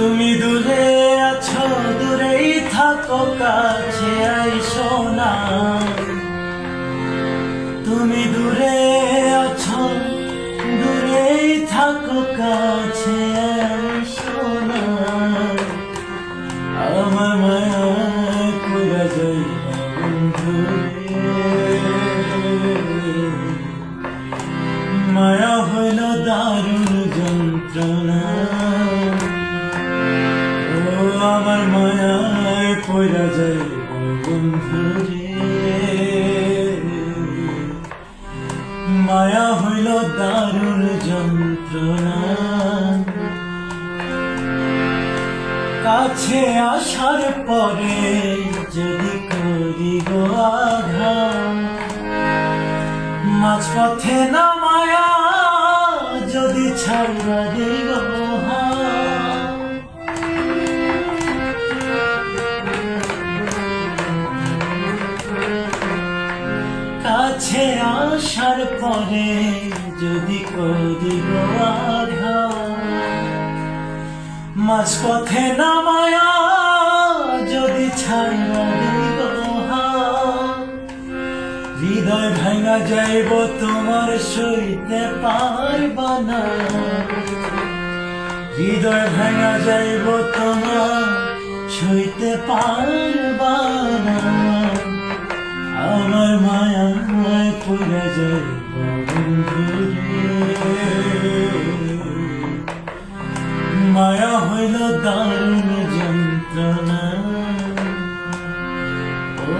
তুমি দূরে আছো, দূরেই থাকো, কাছে আইসো না। তুমি দূরে আছো, দূরেই থাকো, কাছে আইসো না। আমার মায়া পুরা যাই বন্ধু। মায়া হইল দারুণ যন্ত্রণা। আমার মায়ায় পড়া যায় বন্ধু মায়া হইল দারুণ যন্ত্রণা। কাছে আসার পরে যদি করি গো আঘাত মাঝপথে না মায়া যদি ছাড়া দিল কাছে আসার পরে যদি করি গো আঘাত মাঝপথে নামায়া যদি ছাড়া হৃদয় ভাঙা যাইব তোমার সইতে পারবা না। হৃদয় ভাঙা যাইব তোমার সইতে পারবা না। বন্ধু রে। মায়া হইল দারুণ যন্ত্রণা। ও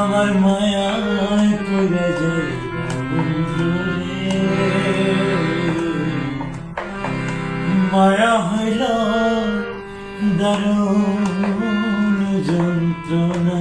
আমার পড়ে যাই বন্ধু মায়া হইল দারুণ যন্ত্রণা।